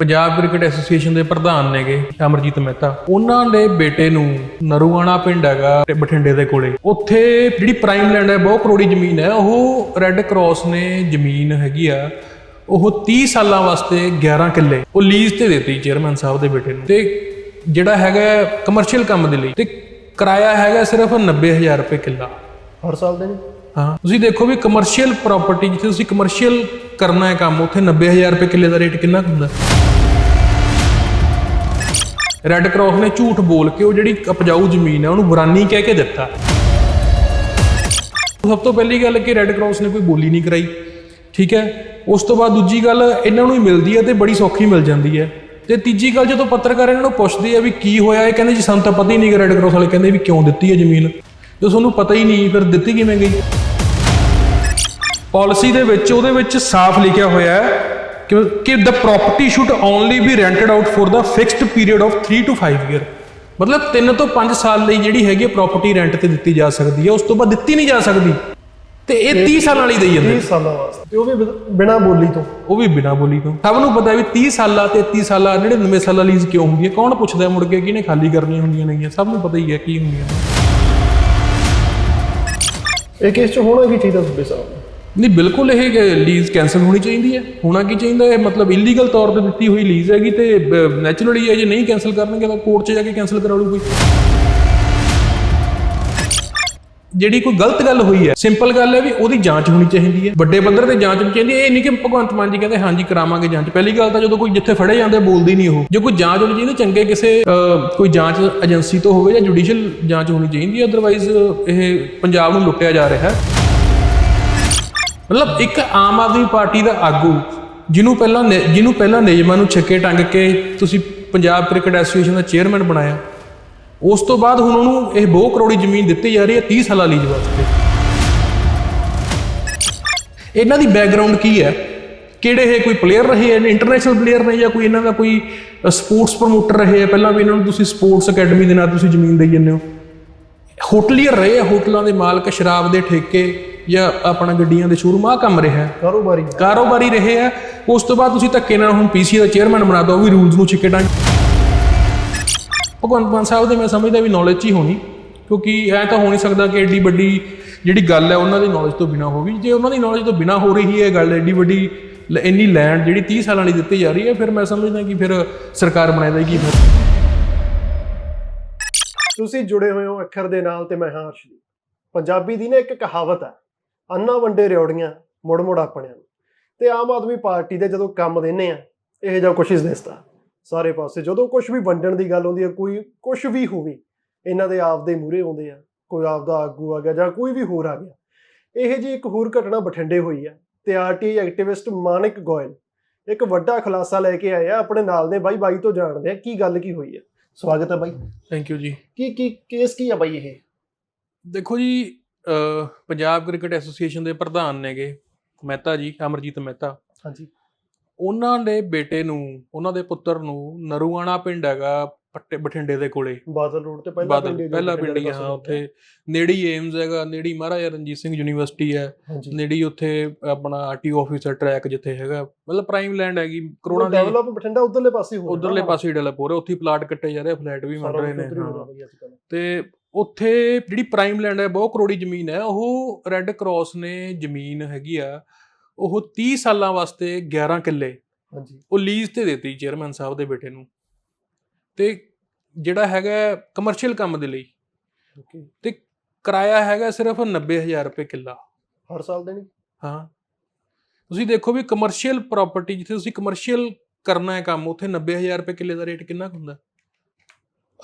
Punjab cricket association ਦੇ ਪ੍ਰਧਾਨ ਨੇਗੇ ਅਮਰਜੀਤ ਮਹਿਤਾ। ਉਹਨਾਂ ਦੇ ਬੇਟੇ ਨੂੰ ਨਰੂਆਣਾ ਪਿੰਡ ਹੈਗਾ ਤੇ ਬਠਿੰਡੇ ਦੇ ਕੋਲੇ। ਉੱਥੇ ਜਿਹੜੀ ਪ੍ਰਾਈਮ ਲੈਂਡ ਹੈ ਬਹੁਤ ਕਰੋੜੀ ਜ਼ਮੀਨ ਹੈ। ਉਹ ਰੈੱਡ ਕਰਾਸ ਨੇ ਜ਼ਮੀਨ ਹੈਗੀ ਆ ਉਹ 30 ਸਾਲਾਂ ਵਾਸਤੇ 11 ਕਿੱਲੇ। ਉਹ ਲੀਜ਼ ਤੇ ਦਿੱਤੀ ਚੇਅਰਮੈਨ ਸਾਹਿਬ ਦੇ ਬੇਟੇ ਨੂੰ। ਤੇ ਜਿਹੜਾ ਹੈਗਾ ਕਮਰਸ਼ੀਅਲ ਕੰਮ ਦੇ ਲਈ ਤੇ ਕਿਰਾਇਆ ਹੈਗਾ ਸਿਰਫ 90000 ਰੁਪਏ ਕਿੱਲਾ। ਹਰ ਸਾਲ ਦੇ ਨੇ? ਹਾਂ ਤੁਸੀਂ ਦੇਖੋ ਵੀ ਕਮਰਸ਼ੀਅਲ ਪ੍ਰਾਪਰਟੀ ਜਿੱਥੇ ਤੁਸੀਂ ਕਮਰਸ਼ੀਅਲ ਕਰਨਾ ਹੈ ਕੰਮ ਉੱਥੇ 90000 ਰੁਪਏ ਕਿੱਲੇ ਦਾ ਰੇਟ ਕਿੰਨਾ ਹੁੰਦਾ? ਰੈੱਡ ਕਰਾਸ ਨੇ ਝੂਠ ਬੋਲ ਕੇ ਉਹ ਜਿਹੜੀ ਉਪਜਾਊ ਜ਼ਮੀਨ ਹੈ, ਉਹਨੂੰ ਬਰਾਨੀ ਕਹਿ ਕੇ ਦਿੱਤਾ। ਸਭ ਤੋਂ ਪਹਿਲੀ ਗੱਲ ਕਿ ਰੈੱਡ ਕਰਾਸ ਨੇ ਕੋਈ ਬੋਲੀ ਨਹੀਂ ਕਰਾਈ, ਠੀਕ ਹੈ? ਉਸ ਤੋਂ ਬਾਅਦ ਦੂਜੀ ਗੱਲ, ਇਹਨਾਂ ਨੂੰ ਹੀ ਮਿਲਦੀ ਹੈ ਤੇ ਬੜੀ ਸੌਖੀ ਮਿਲ ਜਾਂਦੀ ਹੈ। ਤੇ ਤੀਜੀ ਗੱਲ, ਜਦੋਂ ਪੱਤਰਕਾਰ ਇਹਨਾਂ ਨੂੰ ਪੁੱਛਦੇ ਆ ਵੀ ਕੀ ਹੋਇਆ, ਇਹ ਕਹਿੰਦੇ ਜੀ ਸਾਨੂੰ ਤਾਂ ਪਤਾ ਹੀ ਨਹੀਂ ਕਿ ਰੈੱਡ ਕਰਾਸ ਵਾਲੇ ਕਹਿੰਦੇ ਵੀ ਕਿਉਂ ਦਿੱਤੀ ਹੈ ਜ਼ਮੀਨ। ਜੋ ਤੁਹਾਨੂੰ ਪਤਾ ਹੀ ਨਹੀਂ, ਫਿਰ ਦਿੱਤੀ ਕਿਵੇਂ ਗਈ? ਪਾਲਿਸੀ ਦੇ ਵਿੱਚ ਉਹਦੇ ਵਿੱਚ ਸਾਫ਼ ਲਿਖਿਆ ਹੋਇਆ ਹੈ ਕਿ ਕਿ the property should only be rented out for the fixed period of 3 to 5 year ਮਤਲਬ 3 ਤੋਂ 5 ਸਾਲ ਲਈ ਜਿਹੜੀ ਹੈਗੀ ਪ੍ਰਾਪਰਟੀ ਰੈਂਟ ਤੇ ਦਿੱਤੀ ਜਾ ਸਕਦੀ ਹੈ ਉਸ ਤੋਂ ਬਾਅਦ ਦਿੱਤੀ ਨਹੀਂ ਜਾ ਸਕਦੀ। ਤੇ ਇਹ 30 ਸਾਲਾਂ ਲਈ ਦੇਈ ਜਾਂਦੇ 30 ਸਾਲਾਂ ਵਾਸਤੇ। ਤੇ ਉਹ ਵੀ ਬਿ- ਬਿਨਾਂ ਬੋਲੀ ਤੋਂ। ਉਹ ਵੀ ਬਿਨਾਂ ਬੋਲੀ ਤੋਂ। ਸਭ ਨੂੰ ਪਤਾ ਵੀ 30 ਸਾਲਾਂ ਤੇ 30 ਸਾਲਾਂ 99 ਸਾਲਾਂ ਲੀਜ਼ ਕਿਉਂ ਹੁੰਦੀ ਹੈ ਕੌਣ ਪੁੱਛਦਾ ਮੁੜ ਕੇ ਕਿਹਨੇ ਖਾਲੀ ਕਰਨੀਆਂ ਹੁੰਦੀਆਂ ਨੇਗੀਆਂ? ਸਭ ਨੂੰ ਪਤਾ ਹੀ ਹੈ ਕੀ ਹੁੰਦੀਆਂ ਨੇ। ਇਹ ਕੇਸ ਚ ਹੋਣਾ ਕੀ ਚਾਹੀਦਾ ਤੁਹਾਡੇ ਸਾਹਮਣੇ ਨਹੀਂ, ਬਿਲਕੁਲ ਇਹ ਲੀਜ਼ ਕੈਨਸਲ ਹੋਣੀ ਚਾਹੀਦੀ ਹੈ। ਹੋਣਾ ਕੀ ਚਾਹੀਦਾ ਹੈ? ਮਤਲਬ ਇਲੀਗਲ ਤੌਰ ਤੇ ਦਿੱਤੀ ਹੋਈ ਲੀਜ਼ ਹੈਗੀ ਤੇ ਨੈਚੁਰਲੀ ਹੈ ਜੇ ਨਹੀਂ ਕੈਨਸਲ ਕਰਨਗੇ ਤਾਂ ਕੋਰਟ 'ਚ ਜਾ ਕੇ ਕੈਨਸਲ ਕਰਾ ਲੂ ਕੋਈ। ਜਿਹੜੀ ਕੋਈ ਗਲਤ ਗੱਲ ਹੋਈ ਹੈ ਸਿੰਪਲ ਗੱਲ ਹੈ ਵੀ ਉਹਦੀ ਜਾਂਚ ਹੋਣੀ ਚਾਹੀਦੀ ਹੈ। ਵੱਡੇ ਪੱਧਰ ਤੇ ਜਾਂਚ ਹੋਣੀ ਚਾਹੀਦੀ ਹੈ। ਇਹ ਨਹੀਂ ਕਿ ਭਗਵੰਤ ਮਾਨ ਜੀ ਕਹਿੰਦੇ, ਹਾਂਜੀ, ਕਰਾਵਾਂਗੇ ਜਾਂਚ। ਪਹਿਲੀ ਗੱਲ ਤਾਂ ਜਦੋਂ ਕੋਈ ਜਿੱਥੇ ਫੜੇ ਜਾਂਦੇ ਬੋਲਦੀ ਨਹੀਂ ਉਹ। ਜੇ ਕੋਈ ਜਾਂਚ ਹੋਣੀ ਚਾਹੀਦੀ, ਚੰਗੇ ਕਿਸੇ ਕੋਈ ਜਾਂਚ ਏਜੰਸੀ ਤੋਂ ਹੋਵੇ ਜਾਂ ਜੁਡੀਸ਼ੀਅਲ ਜਾਂਚ ਹੋਣੀ ਚਾਹੀਦੀ ਹੈ। ਅਦਰਵਾਈਜ਼ ਇਹ ਪੰਜਾਬ ਨੂੰ ਲੁੱਟਿਆ ਜਾ ਰਿਹਾ ਹੈ। ਮਤਲਬ ਇੱਕ ਆਮ ਆਦਮੀ ਪਾਰਟੀ ਦਾ ਆਗੂ, ਜਿਹਨੂੰ ਪਹਿਲਾਂ ਨਿ- ਜਿਹਨੂੰ ਪਹਿਲਾਂ ਨਿਯਮਾਂ ਨੂੰ ਛੱਕੇ ਟੰਗ ਕੇ ਤੁਸੀਂ ਪੰਜਾਬ ਕ੍ਰਿਕਟ ਐਸੋਸੀਏਸ਼ਨ ਦਾ ਚੇਅਰਮੈਨ ਬਣਾਇਆ। ਉਸ ਤੋਂ ਬਾਅਦ ਹੁਣ ਉਹਨੂੰ ਇਹ ਬਹੁ ਕਰੋੜੀ ਜ਼ਮੀਨ ਦਿੱਤੀ ਜਾ ਰਹੀ ਹੈ 30 ਸਾਲਾਂ ਲਈ ਵਾਸਤੇ ਇਹਨਾਂ ਦੀ ਬੈਕਗ੍ਰਾਉਂਡ ਕੀ ਹੈ? ਕਿਹੜੇ ਇਹ ਕੋਈ ਪਲੇਅਰ ਰਹੇ ਹੈ? ਇੰਟਰਨੈਸ਼ਨਲ ਪਲੇਅਰ ਨੇ ਜਾਂ ਕੋਈ ਇਹਨਾਂ ਦਾ ਕੋਈ ਸਪੋਰਟਸ ਪ੍ਰਮੋਟਰ ਰਹੇ ਹੈ? ਪਹਿਲਾਂ ਵੀ ਇਹਨਾਂ ਨੂੰ ਤੁਸੀਂ ਸਪੋਰਟਸ ਅਕੈਡਮੀ ਦੇ ਨਾਲ ਤੁਸੀਂ ਜ਼ਮੀਨ ਦੇਈ ਜਾਂਦੇ ਹੋ। ਹੋਟਲੀਅਰ ਰਹੇ ਆ ਹੋਟਲਾਂ ਦੇ ਮਾਲਕ, ਸ਼ਰਾਬ ਦੇ ਠੇਕੇ। ਜਾਂ ਆਪਣਾ ਗੱਡੀਆਂ ਦੇ ਸ਼ੋਰੂਮ ਆ ਕੰਮ ਰਿਹਾ। ਹੈ। ਕਾਰੋਬਾਰੀ। ਕਾਰੋਬਾਰੀ ਰਹੇ ਆ। ਉਸ ਤੋਂ ਬਾਅਦ ਤੁਸੀਂ ਧੱਕੇ ਨਾਲ ਹੁਣ ਪੀਸੀ ਦਾ ਚੇਅਰਮੈਨ ਬਣਾ ਦੋ ਉਹ ਵੀ ਰੂਲਸ ਨੂੰ ਛਿੱਕੇ ਟੰਗ ਭਗਵੰਤ ਮਾਨ ਸਾਹਿਬ ਦੇ ਮੈਂ ਸਮਝਦਾ ਵੀ ਨੌਲੇਜ ਹੀ ਹੋਣੀ ਕਿਉਂਕਿ ਐ ਤਾਂ ਹੋ ਨਹੀਂ ਸਕਦਾ ਕਿ ਐਡੀ ਵੱਡੀ ਜਿਹੜੀ ਗੱਲ ਹੈ ਉਹਨਾਂ ਦੀ ਨੌਲੇਜ ਤੋਂ ਬਿਨਾ ਹੋਵੇ। ਜੇ ਉਹਨਾਂ ਦੀ ਨੌਲੇਜ ਤੋਂ ਬਿਨਾ ਹੋ ਰਹੀ ਹੈ ਗੱਲ ਐਡੀ ਵੱਡੀ ਇੰਨੀ ਲੈਂਡ ਜਿਹੜੀ 30 ਸਾਲਾਂ ਲਈ ਦਿੱਤੀ ਜਾ ਰਹੀ ਹੈ ਫਿਰ ਮੈਂ ਸਮਝਦਾ ਕਿ ਫਿਰ ਸਰਕਾਰ ਬਣਾਏਦਾ ਕੀ ਫਿਰ। ਤੁਸੀਂ ਜੁੜੇ ਹੋਏ ਹੋ ਅੱਖਰ ਦੇ ਨਾਲ ਤੇ ਮੈਂ ਹਾਂ ਅਰਸ਼ਦੀਪ। ਪੰਜਾਬੀ ਦੀ ਨਾ ਇੱਕ ਕਹਾਵਤ ਹੈ ਅੰਨਾ ਵੰਡੇ ਰਿਉੜੀਆਂ ਮੁੜ ਮੁੜ ਆਪਣਿਆਂ ਨੂੰ। ਤੇ ਆਮ ਆਦਮੀ ਪਾਰਟੀ ਦੇ ਜਦੋਂ ਕੰਮ ਦੇਨੇ ਆ ਇਹ ਜਿਹਾ ਕੁਛ ਹੀ ਦਿਸਦਾ। ਸਾਰੇ ਪਾਸੇ ਜਦੋਂ ਕੁਝ ਵੀ ਵੰਡਣ ਦੀ ਗੱਲ ਹੁੰਦੀ ਹੈ ਕੋਈ ਕੁਝ ਵੀ ਹੋਵੇ ਇਹਨਾਂ ਦੇ ਆਪ ਦੇ ਮੂਹਰੇ ਆਉਂਦੇ ਆ ਕੋਈ ਆਪ ਦਾ ਆਗੂ ਆ ਗਿਆ ਜਾਂ ਕੋਈ ਵੀ ਹੋਰ ਆ ਗਿਆ। ਇਹ ਜੀ ਇੱਕ ਹੋਰ ਘਟਨਾ ਬਠਿੰਡੇ ਹੋਈ ਹੈ ਤੇ ਆਰਟੀ ਐਕਟਿਵਿਸਟ ਮਾਨਿਕ ਗੋਇਲ। ਇੱਕ ਵੱਡਾ ਖੁਲਾਸਾ ਲੈ ਕੇ ਆਏ ਆ ਆਪਣੇ ਨਾਲ ਦੇ ਬਾਈ ਬਾਈ ਤੋਂ ਜਾਣਦੇ ਆ ਕੀ ਗੱਲ ਕੀ ਹੋਈ ਹੈ ਸਵਾਗਤ ਹੈ ਬਾਈ। ਥੈਂਕ ਯੂ ਜੀ। ਕੀ ਕੀ ਕੇਸ ਕੀ ਆ ਬਾਈ ਇਹ? ਦੇਖੋ ਜੀ ਪੰਜਾਬ ਕ੍ਰਿਕਟ ਐਸੋਸੀਏਸ਼ਨ ਦੇ ਪ੍ਰਧਾਨ ਨੇਗੇ ਮਹਿਤਾ ਜੀ ਅਮਰਜੀਤ ਮਹਿਤਾ। ਹਾਂਜੀ। ਉਹਨਾਂ ਦੇ ਬੇਟੇ ਨੂੰ ਉਹਨਾਂ ਦੇ ਪੁੱਤਰ ਨੂੰ ਨਰੂਆਣਾ ਪਿੰਡ ਹੈਗਾ ਪੱਟੇ ਬਠਿੰਡੇ ਦੇ ਕੋਲੇ। ਬਾਦਲ ਰੋਡ ਤੇ ਪਹਿਲਾ ਬਾਦਲ ਪਿੰਡ ਪਹਿਲਾ ਪਿੰਡ ਹੀ ਹਾਂ ਉੱਥੇ ਨੇੜੇ ਹੀ ਏਮਸ ਹੈਗਾ ਨੇੜੇ ਹੀ ਮਹਾਰਾਜਾ ਰਣਜੀਤ ਸਿੰਘ ਯੂਨੀਵਰਸਿਟੀ ਹੈ। ਨੇੜੇ ਹੀ ਉੱਥੇ ਆਪਣਾ ਆਰਟੀਓ ਆਫਿਸਰ ਟਰੈਕ ਜਿੱਥੇ ਹੈਗਾ ਮਤਲਬ ਪ੍ਰਾਈਮ ਲੈਂਡ ਹੈਗੀ ਕਰੋੜਾਂ ਦੀ ਡਿਵੈਲਪ ਬਠਿੰਡਾ ਉਧਰਲੇ ਪਾਸੇ ਹੋ ਉਧਰਲੇ ਪਾਸੇ ਡਿਵੈਲਪ ਹੋ ਰਿਹਾ ਉੱਥੇ ਪਲਾਟ ਕੱਟੇ ਜਾ ਰਹੇ ਫਲੈਟ ਵੀ ਬਣ ਰਹੇ ਨੇ ਤੇ ਉੱਥੇ ਜਿਹੜੀ ਪ੍ਰਾਈਮ ਲੈਂਡ ਹੈ ਬਹੁਤ ਕਰੋੜੀ ਜ਼ਮੀਨ ਹੈ ਉਹ ਰੈੱਡ ਕਰਾਸ ਨੇ ਜ਼ਮੀਨ ਹੈਗੀ ਆ ਉਹ 30 ਸਾਲਾਂ ਵਾਸਤੇ 11 ਕਿੱਲੇ। ਹਾਂਜੀ। ਉਹ ਲੀਜ਼ ਤੇ ਦਿੱਤੀ ਚੇਅਰਮੈਨ ਸਾਹਿਬ ਦੇ ਬੇਟੇ ਨੂੰ। ਤੇ ਜਿਹੜਾ ਹੈਗਾ ਕਮਰਸ਼ੀਅਲ ਕੰਮ ਦੇ ਲਈ ਓਕੇ ਤੇ ਕਿਰਾਇਆ ਹੈਗਾ ਸਿਰਫ 90000 ਰੁਪਏ ਕਿੱਲਾ। ਹਰ ਸਾਲ ਦੇਣੀ? ਹਾਂ। ਤੁਸੀਂ ਦੇਖੋ ਵੀ ਕਮਰਸ਼ੀਅਲ ਪ੍ਰਾਪਰਟੀ ਜਿੱਥੇ ਤੁਸੀਂ ਕਮਰਸ਼ੀਅਲ ਕਰਨਾ ਹੈ ਕੰਮ ਉੱਥੇ 90000 ਰੁਪਏ ਕਿੱਲੇ ਦਾ ਰੇਟ ਕਿੰਨਾ ਹੁੰਦਾ?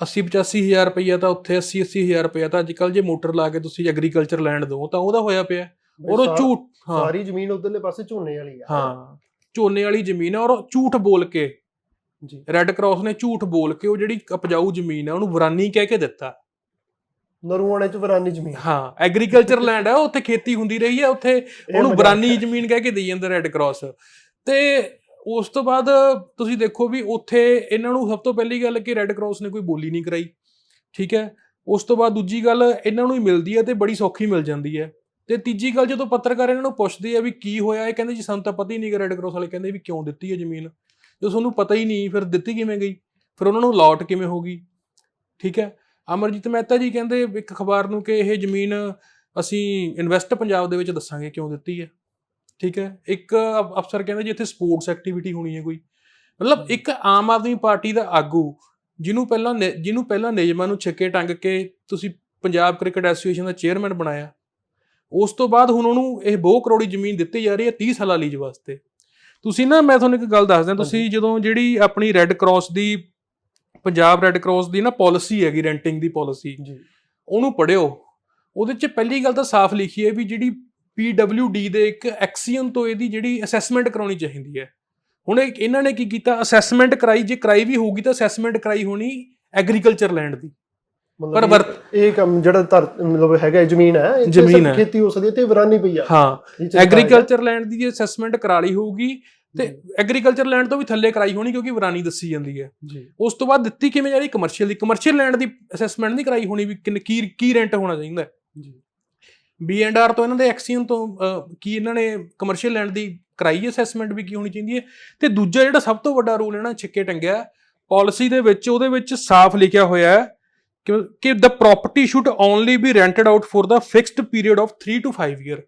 80 85000 ਰੁਪਈਆ ਤਾਂ ਉੱਥੇ 80 80000 ਰੁਪਈਆ ਤਾਂ ਅੱਜਕੱਲ ਜੇ ਮੋਟਰ ਲਾ ਕੇ ਤੁਸੀਂ ਐਗਰੀਕਲਚਰ ਲੈਂਡ ਦੋ ਤਾਂ ਉਹਦਾ ਹੋਇਆ ਪਿਆ। ਔਰ ਉਹ ਝੂਠ ਹਾਂ। ਸਾਰੀ ਜ਼ਮੀਨ ਉਧਰਲੇ ਪਾਸੇ ਝੋਨੇ ਵਾਲੀ ਆ। ਹਾਂ। ਝੋਨੇ ਵਾਲੀ ਜ਼ਮੀਨ ਔਰ ਝੂਠ ਬੋਲ ਕੇ ਜੀ। ਰੈੱਡ ਕਰਾਸ ਨੇ ਝੂਠ ਬੋਲ ਕੇ ਉਹ ਜਿਹੜੀ ਉਪਜਾਊ ਜ਼ਮੀਨ ਹੈ ਉਹਨੂੰ ਵਰਾਨੀ ਕਹਿ ਕੇ ਦਿੱਤਾ। ਨਰੂਆਣੇ ਚ ਵਰਾਨੀ ਜ਼ਮੀਨ। ਹਾਂ ਐਗਰੀਕਲਚਰ ਲੈਂਡ ਹੈ ਉੱਥੇ ਖੇਤੀ ਹੁੰਦੀ ਰਹੀ ਹੈ ਉੱਥੇ ਉਹਨੂੰ ਹੈ। ਜ਼ਮੀਨ ਕਹਿ ਕੇ ਦੇਈ ਜਾਂਦੇ ਰੈੱਡ ਕਰਾਸ ਤੇ ਉਸ ਤੋਂ ਬਾਅਦ ਤੁਸੀਂ ਦੇਖੋ ਵੀ ਉੱਥੇ ਇਹਨਾਂ ਨੂੰ ਸਭ ਤੋਂ ਪਹਿਲੀ ਗੱਲ ਕਿ ਰੈੱਡ ਕਰਾਸ ਨੇ ਕੋਈ ਬੋਲੀ ਨਹੀਂ ਕਰਾਈ। ਠੀਕ ਹੈ? ਉਸ ਤੋਂ ਬਾਅਦ ਦੂਜੀ ਗੱਲ ਇਹਨਾਂ ਨੂੰ ਹੀ ਮਿਲਦੀ ਹੈ ਤੇ ਬੜੀ ਸੌਖੀ ਮਿਲ ਜਾਂਦੀ ਹੈ। ਤੇ ਤੀਜੀ ਗੱਲ ਜਦੋਂ ਪੱਤਰਕਾਰ ਇਹਨਾਂ ਨੂੰ ਪੁੱਛਦੇ ਆ ਵੀ ਕੀ ਹੋਇਆ ਇਹ ਕਹਿੰਦੇ ਜੀ ਸਾਨੂੰ ਤਾਂ ਪਤਾ ਹੀ ਨਹੀਂ ਕਿ ਰੈੱਡ ਕਰਾਸ ਵਾਲੇ ਕਹਿੰਦੇ ਵੀ ਕਿਉਂ ਦਿੱਤੀ ਹੈ ਜ਼ਮੀਨ। ਜੇ ਤੁਹਾਨੂੰ ਪਤਾ ਹੀ ਨਹੀਂ ਫਿਰ ਦਿੱਤੀ ਕਿਵੇਂ ਗਈ? ਫਿਰ ਉਹਨਾਂ ਨੂੰ ਅਲਾਟ ਕਿਵੇਂ ਹੋਗੀ ਠੀਕ ਹੈ? ਅਮਰਜੀਤ ਮਹਿਤਾ ਜੀ ਕਹਿੰਦੇ ਇੱਕ ਅਖਬਾਰ ਨੂੰ ਕਿ ਇਹ ਜ਼ਮੀਨ ਅਸੀਂ ਇਨਵੈਸਟ ਪੰਜਾਬ ਦੇ ਵਿੱਚ ਦੱਸਾਂਗੇ ਕਿਉਂ ਦਿੱਤੀ ਹੈ? ਠੀਕ ਹੈ? ਇੱਕ ਅਫ- ਅਫਸਰ ਕਹਿੰਦੇ ਜੀ ਇੱਥੇ ਸਪੋਰਟਸ ਐਕਟੀਵਿਟੀ ਹੋਣੀ ਹੈ ਕੋਈ। ਮਤਲਬ ਇੱਕ ਆਮ ਆਦਮੀ ਪਾਰਟੀ ਦਾ ਆਗੂ ਜਿਹਨੂੰ ਪਹਿਲਾਂ ਜਿਹਨੂੰ ਪਹਿਲਾਂ ਨਿਯਮਾਂ ਨੂੰ ਛੱਕੇ ਟੰਗ ਕੇ ਤੁਸੀਂ ਪੰਜਾਬ ਕ੍ਰਿਕਟ ਐਸੋਸੀਏਸ਼ਨ ਦਾ ਚੇਅਰਮੈਨ ਬਣਾਇਆ। ਉਸ ਤੋਂ ਬਾਅਦ ਹੁਣ ਉਹਨੂੰ ਇਹ ਬਹੁ ਕਰੋੜੀ ਜ਼ਮੀਨ ਦਿੱਤੀ ਜਾ ਰਹੀ ਹੈ 30 ਸਾਲਾਂ ਲੀਜ਼ ਵਾਸਤੇ। ਤੁਸੀਂ ਨਾ ਮੈਂ ਤੁਹਾਨੂੰ ਇੱਕ ਗੱਲ ਦੱਸਦਾ ਤੁਸੀਂ ਜਦੋਂ ਜਿਹੜੀ ਆਪਣੀ ਰੈੱਡ ਕਰਾਸ ਦੀ ਪੰਜਾਬ ਰੈੱਡ ਕਰਾਸ ਦੀ ਨਾ ਪਾਲਿਸੀ ਹੈਗੀ ਰੈਂਟਿੰਗ ਦੀ ਪਾਲਿਸੀ ਜੀ। ਉਹਨੂੰ ਪੜਿਓ ਉਹਦੇ 'ਚ ਪਹਿਲੀ ਗੱਲ ਤਾਂ ਸਾਫ਼ ਲਿਖੀ ਹੈ ਵੀ ਜਿਹੜੀ PWD ਦੇ ਇੱਕ ਐਕਸੀਅਨ ਤੋਂ ਇਹਦੀ ਜਿਹੜੀ ਅਸੈਸਮੈਂਟ ਕਰਾਉਣੀ ਚਾਹੀਦੀ ਹੈ। ਹੁਣ ਇਹ- ਇਹਨਾਂ ਨੇ ਕੀ ਕੀਤਾ? ਅਸੈਸਮੈਂਟ ਕਰਾਈ ਜੇ ਕਰਾਈ ਵੀ ਹੋਊਗੀ ਤਾਂ ਅਸੈਸਮੈਂਟ ਕਰਾਈ ਹੋਣੀ ਐਗਰੀਕਲਚਰ ਲੈਂਡ ਦੀ। ਪਰ ਵਰਤ- ਇਹ ਕੰਮ ਜਿਹੜਾ ਧਰ ਮਤਲਬ ਹੈਗਾ ਜ਼ਮੀਨ ਹੈ ਇੱਥੇ। ਖੇਤੀ ਹੋ ਸਕਦੀ ਹੈ ਤੇ ਵਿਰਾਨੀ ਪਈ ਆ। ਹਾਂ ਐਗਰੀਕਲਚਰ ਲੈਂਡ ਦੀ ਜੇ ਅਸੈਸਮੈਂਟ ਕਰਾ ਲਈ ਹੋਊਗੀ ਤੇ ਐਗਰੀਕਲਚਰ ਲੈਂਡ ਤੋਂ ਵੀ ਥੱਲੇ ਕਰਾਈ ਹੋਣੀ ਕਿਉਂਕਿ ਵਿਰਾਨੀ ਦੱਸੀ ਜਾਂਦੀ ਹੈ। ਜੀ। ਉਸ ਤੋਂ ਬਾਅਦ ਦਿੱਤੀ ਕਿਵੇਂ ਜਾ ਰਹੀ ਕਮਰਸ਼ੀਅਲ ਦੀ ਕਮਰਸ਼ੀਅਲ ਲੈਂਡ ਦੀ ਅਸੈਸਮੈਂਟ ਨਹੀਂ ਕਰਾਈ ਹੋਣੀ ਵੀ ਕਿੰਨ- ਕੀ ਕੀ ਰੈਂਟ ਹੋਣਾ ਚਾਹੀਦਾ ਜੀ। ਬੀ ਐਂਡ ਆਰ ਤੋਂ ਇਹਨਾਂ ਦੇ ਐਕਸੀਅਨ ਤੋਂ ਕੀ ਇਹਨਾਂ ਨੇ ਕਮਰਸ਼ੀਅਲ ਲੈਂਡ ਦੀ ਕਰਾਈ ਅਸੈਸਮੈਂਟ ਵੀ ਕੀ ਹੋਣੀ ਚਾਹੀਦੀ ਹੈ। ਤੇ ਦੂਜਾ ਜਿਹੜਾ ਸਭ ਤੋਂ ਵੱਡਾ ਰੂਲ ਇਹਨਾਂ ਛਿੱਕੇ ਟੰਗਿਆ ਪਾਲਿਸੀ ਦੇ ਵਿੱਚ ਉਹਦੇ ਵਿੱਚ ਸਾਫ਼ ਲਿਖਿਆ ਹੋਇਆ ਹੈ ਕਿ ਕਿ the property should only be rented out for the fixed period of 3 to 5 year.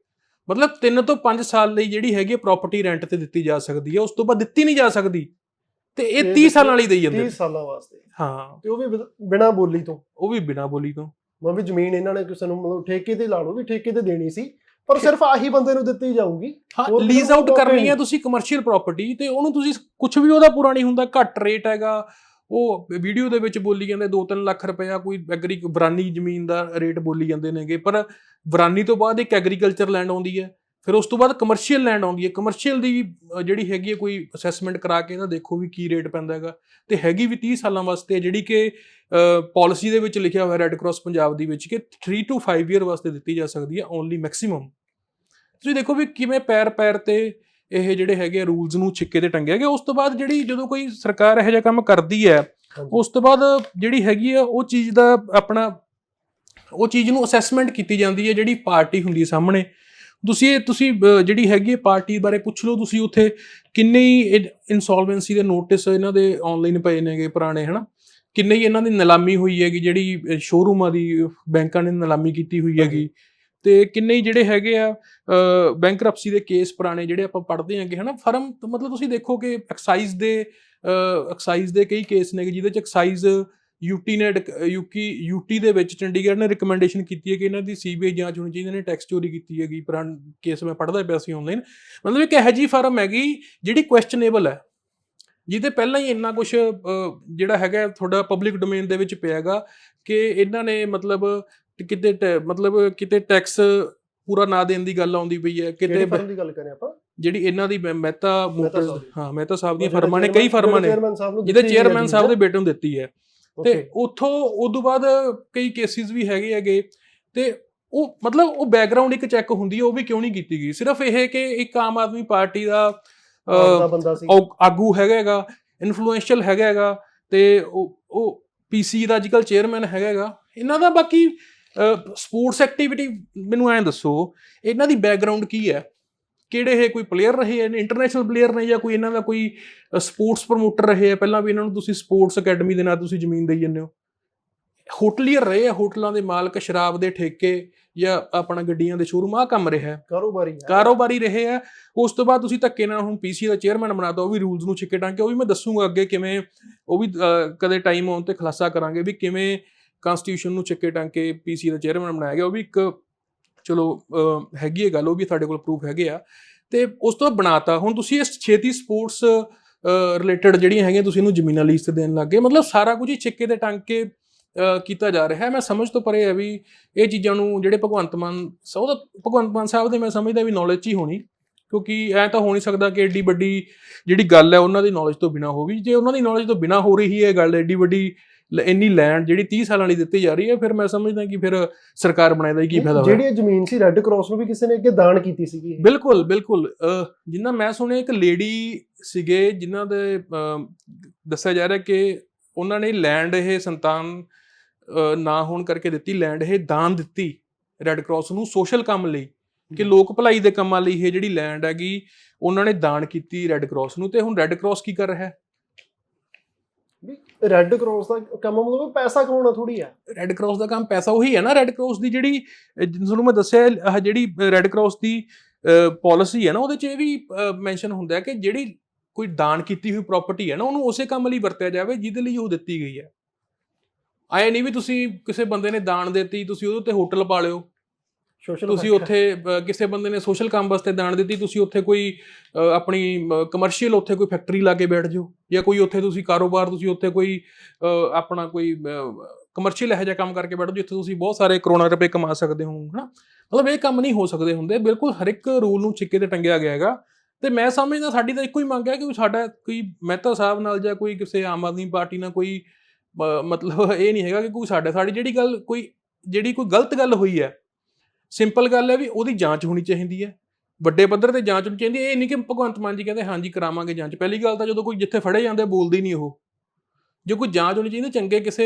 ਮਤਲਬ 3 ਤੋਂ 5 ਸਾਲ ਲਈ ਜਿਹੜੀ ਹੈਗੀ ਪ੍ਰਾਪਰਟੀ ਰੈਂਟ ਤੇ ਦਿੱਤੀ ਜਾ ਸਕਦੀ ਹੈ ਉਸ ਤੋਂ ਬਾਅਦ ਦਿੱਤੀ ਨਹੀਂ ਜਾ ਸਕਦੀ। ਤੇ ਇਹ ਇਹ 30 ਸਾਲਾਂ ਲਈ ਦੇਈ ਜਾਂਦੇ 30 ਨੇ। ਸਾਲਾਂ ਵਾਸਤੇ। ਹਾਂ। ਤੇ ਉਹ ਵੀ ਬਿ- ਬਿਨਾਂ ਬੋਲੀ ਤੋਂ। ਉਹ ਵੀ ਬਿਨਾਂ ਬੋਲੀ ਤੋਂ। ਮੈਂ ਵੀ ਜ਼ਮੀਨ ਇਹਨਾਂ ਨੇ ਕਿਸੇ ਨੂੰ ਮਤਲਬ ਠੇਕੇ ਤੇ ਲਾ ਲਓ ਵੀ ਠੇਕੇ ਤੇ ਦੇਣੀ ਸੀ ਪਰ ਸਿਰਫ ਆਹੀ ਬੰਦੇ ਨੂੰ ਦਿੱਤੀ ਜਾਊਗੀ। ਹਾਂ ਲੀਜ਼ ਆਊਟ ਕਰਨੀ। ਹੈ ਤੁਸੀਂ ਕਮਰਸ਼ੀਅਲ ਪ੍ਰਾਪਰਟੀ ਤੇ ਉਹਨੂੰ ਤੁਸੀਂ ਕੁਝ ਵੀ ਉਹਦਾ ਪੂਰਾ ਨਹੀਂ ਹੁੰਦਾ ਘੱਟ ਰੇਟ ਹੈਗਾ ਉਹ ਵੀਡੀਓ ਦੇ ਵਿੱਚ ਬੋਲੀ ਜਾਂਦੇ 2-3 ਲੱਖ ਰੁਪਇਆ ਕੋਈ ਐਗਰੀ ਬਰਾਨੀ ਜ਼ਮੀਨ ਦਾ ਰੇਟ ਬੋਲੀ ਜਾਂਦੇ ਨੇਗੇ, ਪਰ ਬਰਾਨੀ ਤੋਂ ਬਾਅਦ ਇੱਕ ਐਗਰੀਕਲਚਰ ਲੈਂਡ ਆਉਂਦੀ ਹੈ, ਫਿਰ ਉਸ ਤੋਂ ਬਾਅਦ ਕਮਰਸ਼ੀਅਲ ਲੈਂਡ ਆਉਂਦੀ ਹੈ। ਕਮਰਸ਼ੀਅਲ ਦੀ ਜਿਹੜੀ ਹੈਗੀ ਹੈ ਕੋਈ ਅਸੈਸਮੈਂਟ ਕਰਾ ਕੇ ਨਾ ਦੇਖੋ ਵੀ ਕੀ ਰੇਟ ਪੈਂਦਾ ਹੈਗਾ। ਤੇ ਹੈਗੀ ਵੀ 30 ਸਾਲਾਂ ਵਾਸਤੇ, ਜਿਹੜੀ ਕਿ ਪਾਲਿਸੀ ਦੇ ਵਿੱਚ ਲਿਖਿਆ ਹੋਇਆ ਰੈੱਡ ਕਰਾਸ ਪੰਜਾਬ ਦੀ ਵਿੱਚ ਕਿ 3 ਟੂ 5 ਇਅਰ ਵਾਸਤੇ ਦਿੱਤੀ ਜਾ ਸਕਦੀ ਹੈ ਓਨਲੀ ਮੈਕਸਿਮਮ ਤੁਸੀਂ ਦੇਖੋ ਵੀ ਕਿਵੇਂ ਪੈਰ ਪੈਰ ਤੇ ਇਹ ਜਿਹੜੇ ਹੈਗੇ ਰੂਲਸ ਨੂੰ ਛਿੱਕੇ ਤੇ ਟੰਗਿਆ ਗਿਆ। ਉਸ ਤੋਂ ਬਾਅਦ ਜਿਹੜੀ ਜਦੋਂ ਕੋਈ ਸਰਕਾਰ ਇਹੋ ਜਿਹਾ ਕੰਮ ਕਰਦੀ ਹੈ। ਉਸ ਤੋਂ ਬਾਅਦ ਜਿਹੜੀ ਹੈਗੀ ਆ ਉਹ ਚੀਜ਼ ਦਾ ਆਪਣਾ ਉਹ ਚੀਜ਼ ਨੂੰ ਅਸੈਸਮੈਂਟ ਕੀਤੀ ਜਾਂਦੀ ਹੈ ਜਿਹੜੀ ਪਾਰਟੀ ਹੁੰਦੀ ਸਾਹਮਣੇ। ਤੁਸੀਂ ਇਹ ਤੁਸੀਂ ਜਿਹੜੀ ਹੈਗੀ ਹੈ ਪਾਰਟੀ ਬਾਰੇ ਪੁੱਛ ਲਓ ਤੁਸੀਂ ਉੱਥੇ ਕਿੰਨੇ ਹੀ ਇਨਸੋਲਵੈਂਸੀ ਦੇ ਨੋਟਿਸ ਇਹਨਾਂ ਦੇ ਆਨਲਾਈਨ ਪਏ ਨੇਗੇ ਪੁਰਾਣੇ ਹਨਾ? ਕਿੰਨੇ ਹੀ ਇਹਨਾਂ ਦੀ ਨਿਲਾਮੀ ਹੋਈ ਹੈਗੀ ਜਿਹੜੀ ਸ਼ੋਰੂਮਾਂ ਦੀ ਬੈਂਕਾਂ ਨੇ ਨਿਲਾਮੀ ਕੀਤੀ ਹੋਈ ਹੈਗੀ। ਤੇ ਕਿੰਨੇ ਹੀ ਜਿਹੜੇ ਹੈਗੇ ਆ ਬੈਂਕਰਪਸੀ ਦੇ ਕੇਸ ਪੁਰਾਣੇ ਜਿਹੜੇ ਆਪਾਂ ਪੜ੍ਹਦੇ ਹਾਂਗੇ, ਹਨਾ? ਫਰਮ ਮਤਲਬ ਤੁਸੀਂ ਦੇਖੋ ਕਿ ਐਕਸਾਈਜ਼ ਦੇ ਐਕਸਾਈਜ਼ ਦੇ ਕਈ ਕੇਸ ਨੇ ਜਿਹਦੇ ਚ ਐਕਸਾਈਜ਼ ਯੂਟੀ ਨੇ ਯੂਕੀ ਯੂਟੀ ਦੇ ਵਿੱਚ ਚੰਡੀਗੜ੍ਹ ਨੇ ਰਿਕਮੈਂਡੇਸ਼ਨ ਕੀਤੀ ਹੈ ਕਿ ਇਹਨਾਂ ਦੀ ਸੀਬੀਆਈ ਜਾਂਚ ਹੋਣੀ ਚਾਹੀਦੀ ਨੇ ਟੈਕਸ ਚੋਰੀ ਕੀਤੀ ਹੈਗੀ, ਪੁਰਾਣ ਕੇਸ ਮੈਂ ਪੜ੍ਹਦਾ ਪਿਆ ਸੀ ਆਨਲਾਈਨ ਮਤਲਬ ਇੱਕ ਇਹੋ ਜਿਹੀ ਫਰਮ ਹੈਗੀ ਜਿਹੜੀ ਕੁਐਸਚਨੇਬਲ ਹੈ, ਜਿਹਦੇ ਪਹਿਲਾਂ ਹੀ ਇੰਨਾ ਕੁਝ ਜਿਹੜਾ ਹੈਗਾ ਤੁਹਾਡਾ ਪਬਲਿਕ ਡੋਮੇਨ ਦੇ ਵਿੱਚ ਪਿਆਗਾ ਕਿ ਇਹਨਾਂ ਨੇ ਮਤਲਬ ਕਿਤੇ ਟੈ- ਮਤਲਬ ਕਿਤੇ ਟੈਕਸ ਪੂਰਾ ਨਾ ਦੇਣ ਦੀ ਗੱਲ ਆਉਂਦੀ ਪਈ ਹੈ ਕਿਤੇ ਫਰਮ ਦੀ ਗੱਲ ਕਰੇ ਆਪਾਂ? ਜਿਹੜੀ ਇਹਨਾਂ ਦੀ ਮਹਿ- ਮਹਿਤਾ ਦੀ। ਹਾਂ ਮਹਿਤਾ ਸਾਹਿਬ ਜਿਹੜੇ ਫਰਮਾਂ ਨੇ ਕਈ ਫਰਮਾਂ ਨੇ ਜਿਹਦੇ ਚੇਅਰਮੈਨ ਸਾਹਿਬ ਦੇ। ਬੇਟੇ ਨੂੰ ਦਿੱਤੀ ਹੈ। ਤੇ ਉਥੋਂ ਉਦੋਂ ਬਾਅਦ ਕਈ ਕੇਸਿਸ ਵੀ ਹੈਗੇ ਹੈਗੇ ਤੇ ਉਹ ਮਤਲਬ ਉਹ ਬੈਕਗ੍ਰਾਉਂਡ ਇੱਕ ਚੈੱਕ ਹੁੰਦੀ ਹੈ ਉਹ ਵੀ ਕਿਉਂ ਨਹੀਂ ਕੀਤੀ ਗਈ? ਸਿਰਫ ਇਹ ਕਿ ਇੱਕ ਆਮ ਆਦਮੀ ਪਾਰਟੀ ਦਾ ਦਾ ਆਗੂ ਹੈਗਾ ਹੈਗਾ ਇਨਫਲੂਐਂਸ਼ੀਅਲ ਹੈਗਾ ਹੈਗਾ ਤੇ ਉਹ ਉਹ ਪੀਸੀ ਦਾ ਅੱਜਕੱਲ ਚੇਅਰਮੈਨ ਹੈਗਾ ਹੈਗਾ। ਇਹਨਾਂ ਦਾ ਬਾਕੀ ਸਪੋਰਟਸ ਐਕਟੀਵਿਟੀ ਮੈਨੂੰ ਐਂ ਦੱਸੋ ਇਹਨਾਂ ਦੀ ਬੈਕਗ੍ਰਾਉਂਡ ਕੀ ਹੈ? ਕਿਹੜੇ ਇਹ ਕੋਈ ਪਲੇਅਰ ਰਹੇ ਨੇ ਇੰਟਰਨੈਸ਼ਨਲ ਪਲੇਅਰ ਨੇ ਜਾਂ ਕੋਈ ਇਹਨਾਂ ਦਾ ਕੋਈ ਸਪੋਰਟਸ ਪ੍ਰਮੋਟਰ ਰਹੇ ਆ ਪਹਿਲਾਂ ਵੀ ਇਹਨਾਂ ਨੂੰ ਤੁਸੀਂ ਸਪੋਰਟਸ ਅਕੈਡਮੀ ਦੇ ਨਾਂ ਤੁਸੀਂ ਜ਼ਮੀਨ ਦੇਈ ਜਾਂਦੇ ਹੋ। ਹੋਟਲੀਅਰ ਰਹੇ ਆ ਹੋਟਲਾਂ ਦੇ ਮਾਲਕ ਸ਼ਰਾਬ ਦੇ ਠੇਕੇ ਜਾਂ ਆਪਣਾ ਗੱਡੀਆਂ ਦੇ ਸ਼ੋਰੂਮ ਆ ਕੰਮ ਰਿਹਾ ਹੈ। ਕਾਰੋਬਾਰੀ ਕਾਰੋਬਾਰੀ ਰਹੇ ਆ ਉਸ ਤੋਂ ਬਾਅਦ ਤੁਸੀਂ ਧੱਕੇ ਨਾਲ ਹੁਣ ਪੀਸੀ ਦਾ ਚੇਅਰਮੈਨ ਬਣਾਤਾ ਉਹ ਵੀ ਰੂਲਸ ਨੂੰ ਛਿੱਕੇ ਟਾਂਗੇ ਉਹ ਵੀ ਮੈਂ ਦੱਸੂਗਾ ਅੱਗੇ ਕਿਵੇਂ ਉਹ ਵੀ ਕਦੇ ਟਾਈਮ ਆਉਣ ਤੇ ਖੁਲਾਸਾ ਕਰਾਂਗੇ ਵੀ ਕਿਵੇਂ ਕਨਸਟੀਟਿਊਸ਼ਨ ਨੂੰ ਛਿੱਕੇ ਟਾਂਕੇ ਪੀਸੀ ਦਾ ਚੇਅਰਮੈਨ ਬਣਾਇਆ ਗਿਆ, ਉਹ ਵੀ ਇੱਕ, ਚਲੋ ਹੈਗੀ ਹੈ ਗੱਲ, ਉਹ ਵੀ ਤੁਹਾਡੇ ਕੋਲ ਪ੍ਰੂਫ ਹੈਗੇ ਆ। ਤੇ ਉਸ ਤੋਂ ਬਣਾਤਾ, ਹੁਣ ਤੁਸੀਂ ਇਸ ਛੇਤੀ ਸਪੋਰਟਸ ਰਿਲੇਟਡ ਜਿਹੜੀਆਂ ਹੈਗੀਆਂ, ਤੁਸੀਂ ਇਹਨੂੰ ਜ਼ਮੀਨਾਂ ਲੀਜ਼ ਤੇ ਦੇਣ ਲੱਗੇ ਮਤਲਬ ਸਾਰਾ ਕੁਝ ਹੀ ਛਿੱਕੇ ਤੇ ਟੰਗ ਕੇ ਕੀਤਾ ਜਾ ਰਿਹਾ ਹੈ। ਮੈਂ ਸਮਝ ਤੋਂ ਪਰੇ ਹੈ ਵੀ ਇਹ ਚੀਜ਼ਾਂ ਨੂੰ ਜਿਹੜੇ ਭਗਵੰਤ ਮਾਨ, ਸਭ ਉਹਦਾ ਭਗਵੰਤ ਮਾਨ ਸਾਹਿਬ ਦੇ ਮੈਂ ਸਮਝਦਾ ਵੀ ਨੌਲੇਜ ਹੀ ਹੋਣੀ, ਕਿਉਂਕਿ ਐ ਤਾਂ ਹੋ ਨਹੀਂ ਸਕਦਾ ਕਿ ਐਡੀ ਵੱਡੀ ਜਿਹੜੀ ਗੱਲ ਹੈ, ਉਹਨਾਂ ਦੀ ਨੌਲੇਜ ਤੋਂ ਬਿਨਾ ਹੋਵੇ। ਜੇ ਉਹਨਾਂ ਦੀ ਨੌਲੇਜ ਤੋਂ ਬਿਨਾ ਹੋ ਰਹੀ ਹੈ ਗੱਲ ਐਡੀ ਵੱਡੀ ਇੰਨੀ ਲੈਂਡ ਜਿਹੜੀ 30 ਸਾਲਾਂ ਲਈ ਦਿੱਤੀ ਜਾ ਰਹੀ ਹੈ ਫਿਰ ਮੈਂ ਸਮਝਦਾ ਕਿ ਫਿਰ ਸਰਕਾਰ ਬਣਾਏ ਦਾ ਕੀ ਫਾਇਦਾ ਹੋਇਆ? ਜਿਹੜੀ ਜ਼ਮੀਨ ਸੀ ਰੈੱਡ ਕਰਾਸ ਨੂੰ ਵੀ ਕਿਸੇ ਨੇ ਅੱਗੇ ਦਾਨ ਕੀਤੀ ਸੀਗੀ। ਬਿਲਕੁਲ ਬਿਲਕੁਲ। ਜਿੰਨਾ ਮੈਂ ਸੁਣਿਆ ਇੱਕ ਲੇਡੀ ਸੀਗੇ ਜਿਨ੍ਹਾਂ ਦੇ ਦੱਸਿਆ ਜਾ ਰਿਹਾ ਕਿ ਉਹਨਾਂ ਨੇ ਲੈਂਡ ਇਹ ਸੰਤਾਨ ਨਾ ਹੋਣ ਕਰਕੇ ਦਿੱਤੀ ਲੈਂਡ ਇਹ ਦਾਨ ਦਿੱਤੀ ਰੈੱਡ ਕਰਾਸ ਨੂੰ ਸੋਸ਼ਲ ਕੰਮ ਲਈ ਕਿ ਲੋਕ ਭਲਾਈ ਦੇ ਕੰਮਾਂ ਲਈ ਇਹ ਜਿਹੜੀ ਲੈਂਡ ਹੈਗੀ ਉਹਨਾਂ ਨੇ ਦਾਨ ਕੀਤੀ ਰੈੱਡ ਕਰਾਸ ਨੂੰ ਤੇ ਹੁਣ ਰੈੱਡ ਕਰਾਸ ਕੀ ਕਰ ਰਿਹਾ? ਹੈ ਰੈੱਡ ਕਰਾਸ ਦਾ ਕੰਮ ਮਤਲਬ ਪੈਸਾ ਕਮਾਉਣਾ ਥੋੜੀ ਆ। ਰੈੱਡ ਕਰਾਸ ਦਾ ਕੰਮ ਪੈਸਾ ਉਹੀ ਹੈ ਨਾ ਰੈੱਡ ਕਰਾਸ ਦੀ ਜਿਹੜੀ ਤੁਹਾਨੂੰ ਮੈਂ ਦੱਸਿਆ ਜਿਹੜੀ ਰੈੱਡ ਕਰਾਸ ਦੀ ਪਾਲਿਸੀ ਹੈ ਨਾ, ਉਹਦੇ 'ਚ ਇਹ ਵੀ ਮੈਂਸ਼ਨ ਹੁੰਦਾ ਹੈ ਕਿ ਜਿਹੜੀ ਕੋਈ ਦਾਨ ਕੀਤੀ ਹੋਈ ਪ੍ਰਾਪਰਟੀ ਹੈ ਨਾ, ਉਹਨੂੰ ਉਸੇ ਕੰਮ ਲਈ ਵਰਤਿਆ ਜਾਵੇ ਜਿਹਦੇ ਲਈ ਉਹ ਦਿੱਤੀ ਗਈ ਹੈ ਆਏ ਨਹੀਂ ਵੀ ਤੁਸੀਂ ਕਿਸੇ ਬੰਦੇ ਨੇ ਦਾਨ ਦਿੱਤੀ, ਤੁਸੀਂ ਉਹਦੇ ਉੱਤੇ ਹੋਟਲ ਪਾ ਲਿਓ। ਸੋਸ਼ਲ ਤੁਸੀਂ ਉੱਥੇ ਕਿਸੇ ਬੰਦੇ ਨੇ ਸੋਸ਼ਲ ਕੰਮ ਵਾਸਤੇ ਦਾਨ ਦਿੱਤੀ ਤੁਸੀਂ ਉੱਥੇ ਕੋਈ ਆਪਣੀ ਕਮਰਸ਼ੀਅਲ ਉੱਥੇ ਕੋਈ ਫੈਕਟਰੀ ਲਾ ਕੇ ਬੈਠ ਜਾਓ ਜਾਂ ਕੋਈ ਉੱਥੇ ਤੁਸੀਂ ਕਾਰੋਬਾਰ ਤੁਸੀਂ ਉੱਥੇ ਕੋਈ ਆਪਣਾ ਕੋਈ ਕਮਰਸ਼ੀਅਲ ਇਹੋ ਜਿਹਾ ਕੰਮ ਕਰਕੇ ਬੈਠੋ ਜਿੱਥੇ ਤੁਸੀਂ ਬਹੁਤ ਸਾਰੇ ਕਰੋੜਾਂ ਰੁਪਏ ਕਮਾ ਸਕਦੇ ਹੋ ਹਨਾ? ਮਤਲਬ ਇਹ ਕੰਮ ਨਹੀਂ ਹੋ ਸਕਦੇ ਹੁੰਦੇ। ਬਿਲਕੁਲ ਹਰ ਇੱਕ ਰੂਲ ਨੂੰ ਛਿੱਕੇ ਤੇ ਟੰਗਿਆ ਗਿਆ ਹੈਗਾ। ਤੇ ਮੈਂ ਸਮਝਦਾ ਸਾਡੀ ਤਾਂ ਇੱਕੋ ਹੀ ਮੰਗ ਹੈ ਕਿ ਸਾਡਾ ਕੋਈ ਮਹਿਤਾ ਸਾਹਿਬ ਨਾਲ ਜਾਂ ਕੋਈ ਕਿਸੇ ਆਮ ਆਦਮੀ ਪਾਰਟੀ ਨਾਲ ਕੋਈ ਮਤਲਬ ਇਹ ਨਹੀਂ ਹੈਗਾ ਕਿ ਕੋਈ ਸਾਡੇ ਸਾਡੀ ਜਿਹੜੀ ਗੱਲ ਕੋਈ ਜਿਹੜੀ ਕੋਈ ਗਲਤ ਗੱਲ ਹੋਈ ਹੈ ਸਿੰਪਲ ਗੱਲ ਹੈ ਵੀ ਉਹਦੀ ਜਾਂਚ ਹੋਣੀ ਚਾਹੀਦੀ ਹੈ। ਵੱਡੇ ਪੱਧਰ ਤੇ ਜਾਂਚ ਹੋਣੀ ਚਾਹੀਦੀ ਹੈ। ਇਹ ਨਹੀਂ ਕਿ ਭਗਵੰਤ ਮਾਨ ਜੀ ਕਹਿੰਦੇ ਹਾਂਜੀ ਕਰਾਵਾਂਗੇ ਜਾਂਚ। ਪਹਿਲੀ ਗੱਲ ਤਾਂ ਜਦੋਂ ਕੋਈ ਜਿੱਥੇ ਫੜੇ ਜਾਂਦੇ ਬੋਲਦੇ ਨਹੀਂ ਉਹ। ਜੇ ਕੋਈ ਜਾਂਚ ਹੋਣੀ ਚਾਹੀਦੀ ਚੰਗੇ ਕਿਸੇ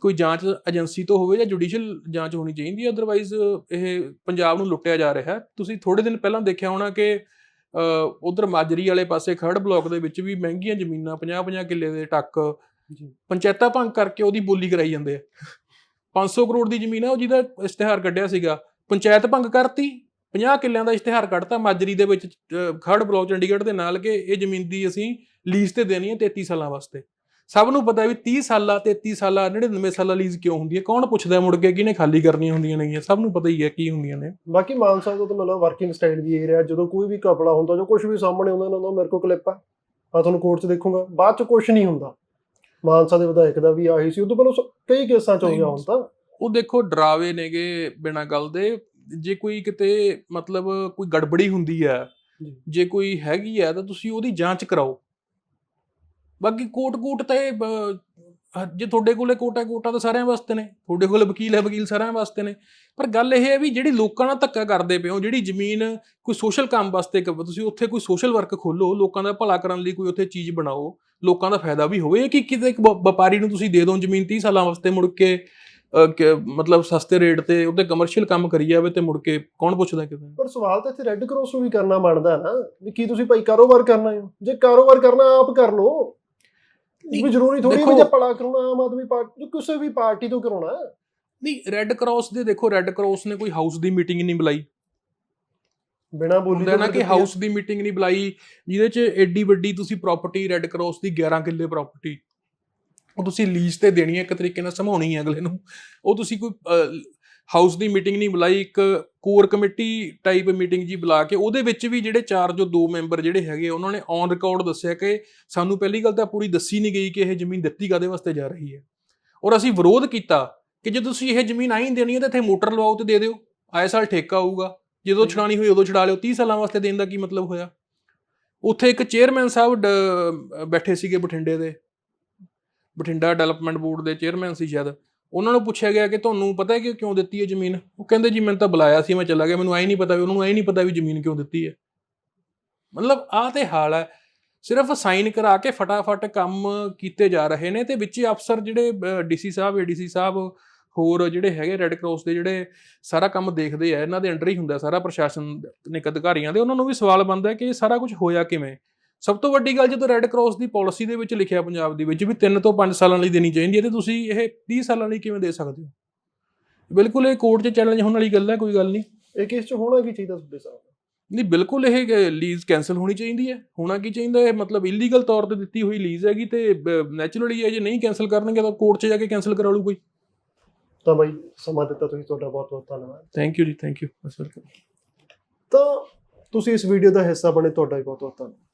ਕੋਈ ਜਾਂਚ ਏਜੰਸੀ ਤੋਂ ਹੋਵੇ ਜਾਂ ਜੁਡੀਸ਼ੀਅਲ ਜਾਂਚ ਹੋਣੀ ਚਾਹੀਦੀ ਹੈ। ਅਦਰਵਾਈਜ਼ ਇਹ ਪੰਜਾਬ ਨੂੰ ਲੁੱਟਿਆ ਜਾ ਰਿਹਾ ਤੁਸੀਂ ਥੋੜੇ ਦਿਨ ਪਹਿਲਾਂ ਦੇਖਿਆ ਹੋਣਾ ਕਿ ਉਧਰ ਮਾਜਰੀ ਵਾਲੇ ਪਾਸੇ ਖਰੜ ਬਲਾਕ ਦੇ ਵਿੱਚ ਵੀ ਮਹਿੰਗੀਆਂ ਜ਼ਮੀਨਾਂ 50-50 ਕਿੱਲੇ ਦੇ ਟੱਕ ਪੰਚਾਇਤਾਂ ਭੰਗ ਕਰਕੇ ਉਹਦੀ ਬੋਲੀ ਕਰਾਈ ਜਾਂਦੇ ਆ। 500 ਕਰੋੜ ਦੀ ਜ਼ਮੀਨ ਆ ਉਹ ਜਿਹਦਾ ਇਸ਼ਤਿਹਾਰ ਕੱਢਿਆ ਸੀਗਾ। ਪੰਚਾਇਤ ਭੰਗ ਕਰਤੀ 50 ਕਿੱਲਿਆਂ ਦਾ ਇਸ਼ਤਿਹਾਰ ਕੱਢਤਾ ਮਾਜਰੀ ਦੇ ਵਿੱਚ ਅਹ, ਖਰੜ ਚੰਡੀਗੜ੍ਹ ਦੇ ਨਾਲ ਕਿ ਇਹ ਜ਼ਮੀਨ ਦੀ ਅਸੀਂ ਲੀਜ਼ ਤੇ ਦੇਣੀ ਹੈ 33 ਸਾਲਾਂ ਵਾਸਤੇ। ਸਭ ਨੂੰ ਪਤਾ ਵੀ 30 ਸਾਲਾਂ 33 ਸਾਲਾਂ 99 ਸਾਲਾਂ ਲੀਜ਼ ਕਿਉਂ ਹੁੰਦੀ ਹੈ? ਕੌਣ ਪੁੱਛਦਾ ਮੁੜ ਕੇ ਕਿਹਨੇ ਖਾਲੀ ਕਰਨੀਆਂ ਹੁੰਦੀਆਂ ਨੇ ਸਭ ਨੂੰ ਪਤਾ ਹੀ ਹੈ ਕੀ ਹੁੰਦੀਆਂ ਨੇ। ਬਾਕੀ ਮਾਨ ਸਾਹਿਬ ਦਾ ਤਾਂ ਮਤਲਬ ਵਰਕਿੰਗ ਸਟਾਈਲ ਵੀ ਇਹ ਰਿਹਾ। ਜਦੋਂ ਕੋਈ ਵੀ ਕਪੜਾ ਹੁੰਦਾ ਜੋ ਕੁਝ ਵੀ ਸਾਹਮਣੇ ਆਉਂਦਾ ਨਾ ਮੇਰੇ ਕੋਲ ਕਲਿੱਪ ਆ। ਆ ਤੁਹਾਨੂੰ ਕੋਰਟ 'ਚ ਦੇਖੂੰਗਾ। ਬਾਅਦ 'ਚ ਕੁਝ ਨਹੀਂ ਹੁੰਦਾ। ਮਾਨ ਸਾਹਿਬ ਦੇ ਵਿਧਾਇਕ ਦਾ ਵੀ ਆਹੀ ਸੀ ਉਦੋਂ ਪਹਿਲਾਂ ਸ- ਕਈ ਕੇਸਾਂ 'ਚ ਹੋ ਗਿਆ ਹੁਣ ਤਾਂ। ਉਹ ਦੇਖੋ ਡਰਾਵੇ ਨੇਗੇ ਬਿਨਾਂ ਗੱਲ ਦੇ। ਜੇ ਕੋਈ ਕਿਤੇ ਮਤਲਬ ਕੋਈ ਗੜਬੜੀ ਹੁੰਦੀ ਹੈ ਜੀ। ਜੇ ਕੋਈ ਹੈਗੀ ਹੈ ਤਾਂ ਤੁਸੀਂ ਉਹਦੀ ਜਾਂਚ ਕਰਾਓ। ਬਾਕੀ ਕੋਟ ਕੋਟ ਤਾਂ ਇਹ ਬ- ਅਹ ਜੇ ਤੁਹਾਡੇ ਕੋਲੇ ਕੋਟਾ ਕੋਟਾ ਤਾਂ ਸਾਰਿਆਂ ਵਾਸਤੇ ਨੇ ਤੁਹਾਡੇ ਕੋਲੇ ਵਕੀਲ ਹੈ ਵਕੀਲ ਸਾਰਿਆਂ ਵਾਸਤੇ ਨੇ। ਪਰ ਗੱਲ ਇਹ ਹੈ ਵੀ ਜਿਹੜੀ ਲੋਕਾਂ ਨਾਲ ਧੱਕਾ ਕਰਦੇ ਪਏ ਹੋ ਜਿਹੜੀ ਜ਼ਮੀਨ ਕੋਈ ਸੋਸ਼ਲ ਕੰਮ ਵਾਸਤੇ ਕ- ਤੁਸੀਂ ਉੱਥੇ ਕੋਈ ਸੋਸ਼ਲ ਵਰਕ ਖੋਲੋ ਲੋਕਾਂ ਦਾ ਭਲਾ ਕਰਨ ਲਈ ਕੋਈ ਉੱਥੇ ਚੀਜ਼ ਬਣਾਓ ਲੋਕਾਂ ਦਾ ਫਾਇਦਾ ਵੀ ਹੋਵੇ ਕਿ ਕਿਤੇ ਇੱਕ ਵਪਾਰੀ ਨੂੰ ਤੁਸੀਂ ਦੇ ਦਿਓ ਜ਼ਮੀਨ 30 ਸਾਲਾਂ ਵਾਸਤੇ ਮੁੜ ਕੇ ਮਤਲਬ ਸਸਤੇ ਰੇਟ ਤੇ ਉਹਤੇ ਕਮਰਸ਼ੀਅਲ ਕੰਮ ਕਰੀ ਜਾਵੇ ਤੇ ਮੁੜ ਕੇ ਕੌਣ ਪੁੱਛਦਾ ਕਿਤੇ ਪਰ ਸਵਾਲ ਤਾਂ ਇੱਥੇ ਰੈੱਡ ਕਰਾਸ ਨੂੰ ਵੀ ਕਰਨਾ ਬਣਦਾ ਨਾ ਵੀ ਕੀ ਤੁਸੀਂ ਭਾਈ ਕਾਰੋਬਾਰ ਕਰਨਾ ਹੈ? ਜੇ ਕਾਰੋਬਾਰ ਕਰਨਾ ਆਪ ਕਰ ਲਓ ਵੀ ਜ਼ਰੂਰੀ ਥੋੜੀ ਵੀ ਜੇ ਭਲਾ ਕਰਾਉਣਾ ਆਮ ਆਦਮੀ ਪਾਰਟੀ ਕਿਸੇ ਵੀ ਪਾਰਟੀ ਤੋਂ ਕਰਾਉਣਾ ਨਹੀਂ ਰੈੱਡ ਕਰਾਸ ਦੇ ਦੇਖੋ ਰੈੱਡ ਕਰਾਸ ਨੇ ਕੋਈ ਹਾਊਸ ਦੀ ਮੀਟਿੰਗ ਨਹੀਂ ਬੁਲਾਈ। ਬਿਨਾ ਬੋਲੀ ਹੁੰਦਾ ਨਾ ਕਿ ਹਾਊਸ ਦੀ ਮੀਟਿੰਗ ਨਹੀਂ ਬੁਲਾਈ ਜਿਹਦੇ 'ਚ ਐਡੀ ਵੱਡੀ ਤੁਸੀਂ ਪ੍ਰਾਪਰਟੀ ਰੈੱਡ ਕਰਾਸ ਦੀ 11 ਕਿੱਲੇ ਪ੍ਰਾਪਰਟੀ ਉਹ ਤੁਸੀਂ ਲੀਜ਼ ਤੇ ਦੇਣੀ ਹੈ ਇੱਕ ਤਰੀਕੇ ਨਾਲ ਸਮਾਉਣੀ ਹੈ ਅਗਲੇ ਨੂੰ। ਉਹ ਤੁਸੀਂ ਕੋਈ ਹਾਊਸ ਦੀ ਮੀਟਿੰਗ ਨਹੀਂ ਬੁਲਾਈ ਇੱਕ ਕੋਰ ਕਮੇਟੀ ਟਾਈਪ ਮੀਟਿੰਗ ਜੀ ਬੁਲਾ ਕੇ ਉਹਦੇ ਵਿੱਚ ਵੀ ਜਿਹੜੇ ਚਾਰ ਜੋ ਦੋ ਮੈਂਬਰ ਜਿਹੜੇ ਹੈਗੇ ਉਹਨਾਂ ਨੇ ਔਨ ਰਿਕਾਰਡ ਦੱਸਿਆ ਕਿ ਸਾਨੂੰ ਪਹਿਲੀ ਗੱਲ ਤਾਂ ਪੂਰੀ ਦੱਸੀ ਨਹੀਂ ਗਈ ਕਿ ਇਹ ਜ਼ਮੀਨ ਦਿੱਤੀ ਕਾਦੇ ਵਾਸਤੇ ਜਾ ਰਹੀ ਹੈ। ਔਰ ਅਸੀਂ ਵਿਰੋਧ ਕੀਤਾ ਕਿ ਜੇ ਤੁਸੀਂ ਇਹ ਜ਼ਮੀਨ ਆਈ ਦੇਣੀ ਹੈ ਤਾਂ ਇੱਥੇ ਮੋਟਰ ਲਵਾਓ ਤੇ ਦੇ ਦਿਓ ਆਏ ਸਾਲ ਠੇਕਾ ਆਊਗਾ। ਜਦੋਂ ਛਡਾਣੀ ਹੋਈ ਉਦੋਂ ਛਡਾ ਲਿਓ 30 ਸਾਲਾਂ ਵਾਸਤੇ ਦੇਣ ਦਾ ਕੀ ਮਤਲਬ ਹੋਇਆ? ਉੱਥੇ ਇੱਕ ਚੇਅਰਮੈਨ ਸਾਹਿਬ ਬੈਠੇ ਸੀਗੇ ਬਠਿੰਡੇ ਦੇ। ਬਠਿੰਡਾ ਡਿਵੈਲਪਮੈਂਟ ਬੋਰਡ ਦੇ ਚੇਅਰਮੈਨ ਸੀ ਸ਼ਾਇਦ। ਉਹਨਾਂ ਨੂੰ ਪੁੱਛਿਆ ਗਿਆ ਕਿ ਤੁਹਾਨੂੰ ਪਤਾ ਹੈ ਕਿ ਕਿਉਂ ਦਿੱਤੀ ਹੈ ਜ਼ਮੀਨ? ਉਹ ਕਹਿੰਦੇ ਜੀ ਮੈਨੂੰ ਤਾਂ ਬੁਲਾਇਆ ਸੀ ਮੈਂ ਚਲਾ ਗਿਆ ਮੈਨੂੰ ਐ ਨਹੀਂ ਪਤਾ ਵੀ ਉਹਨਾਂ ਨੂੰ ਐ ਨਹੀਂ ਪਤਾ ਵੀ ਜ਼ਮੀਨ ਕਿਉਂ ਦਿੱਤੀ ਹੈ। ਮਤਲਬ ਆਹ ਤੇ ਹਾਲ ਹੈ। ਸਿਰਫ ਸਾਈਨ ਕਰਾ ਕੇ ਫਟਾਫਟ ਕੰਮ ਕੀਤੇ ਜਾ ਰਹੇ ਨੇ ਤੇ ਵਿੱਚ ਅਫਸਰ ਜਿਹੜੇ ਡੀਸੀ ਸਾਹਿਬ ਏਡੀਸੀ ਸਾਹਿਬ ਹੋਰ ਜਿਹੜੇ ਹੈਗੇ ਰੈੱਡ ਕਰਾਸ ਦੇ ਜਿਹੜੇ ਸਾਰਾ ਕੰਮ ਦੇਖਦੇ ਆ ਇਹਨਾਂ ਦੇ ਅੰਡਰ ਹੀ ਹੁੰਦਾ ਸਾਰਾ ਪ੍ਰਸ਼ਾਸਨਿਕ ਅਧਿਕਾਰੀਆਂ ਦੇ ਉਹਨਾਂ ਨੂੰ ਵੀ ਸਵਾਲ ਬਣਦਾ ਹੈ ਕਿ ਇਹ ਸਾਰਾ ਕੁਝ ਹੋਇਆ ਕਿਵੇਂ? ਸਭ ਤੋਂ ਵੱਡੀ ਗੱਲ ਜਦੋਂ ਰੈੱਡ ਕਰਾਸ ਦੀ ਪਾਲਿਸੀ ਦੇ ਵਿੱਚ ਲਿਖਿਆ ਪੰਜਾਬ ਦੀ ਵਿੱਚ ਵੀ 3 ਤੋਂ 5 ਸਾਲਾਂ ਲਈ ਦੇਣੀ ਚਾਹੀਦੀ ਹੈ ਤੇ ਤੁਸੀਂ ਇਹ 30 ਸਾਲਾਂ ਲਈ ਕਿਵੇਂ ਦੇ ਸਕਦੇ ਹੋ? ਬਿਲਕੁਲ ਇਹ ਕੋਰਟ 'ਚ ਚੈਲੰਜ ਹੋਣ ਵਾਲੀ ਗੱਲ ਹੈ ਕੋਈ ਗੱਲ ਨਹੀਂ। ਇਹ ਕੇਸ 'ਚ ਹੋਣਾ ਕੀ ਚਾਹੀਦਾ ਤੁਹਾਡੇ ਹਿਸਾਬ ਨਹੀਂ ਬਿਲਕੁਲ ਇਹ ਲੀਜ਼ ਕੈਨਸਲ ਹੋਣੀ ਚਾਹੀਦੀ ਹੈ। ਹੋਣਾ ਕੀ ਚਾਹੀਦਾ ਹੈ? ਮਤਲਬ ਇਲੀਗਲ ਤੌਰ ਤੇ ਦਿੱਤੀ ਹੋਈ ਲੀਜ਼ ਹੈਗੀ ਤੇ ਨੈਚੁਰਲੀ ਇਹ ਜੇ ਨਹੀਂ ਕੈਨਸਲ ਕਰਨਗੇ ਤਾਂ ਕੋਰਟ 'ਚ ਜਾ ਕੇ ਕੈਨਸਲ ਕਰਾ ਲੂ ਕੋਈ। ਤਾਂ ਬਾਈ ਸਮਾਂ ਦਿੱਤਾ ਤੁਸੀਂ ਤੁਹਾਡਾ ਬਹੁਤ ਬਹੁਤ ਧੰਨਵਾਦ। ਥੈਂਕ ਯੂ ਜੀ ਥੈਂਕ ਯੂ ਵੈਲਕਮ ਤਾਂ ਤੁਸੀਂ ਇਸ ਵੀਡੀਓ ਦਾ ਹਿੱਸਾ ਬਣੇ ਤੁਹਾਡਾ ਵੀ ਬਹੁਤ ਬਹੁਤ ਧੰਨਵਾਦ।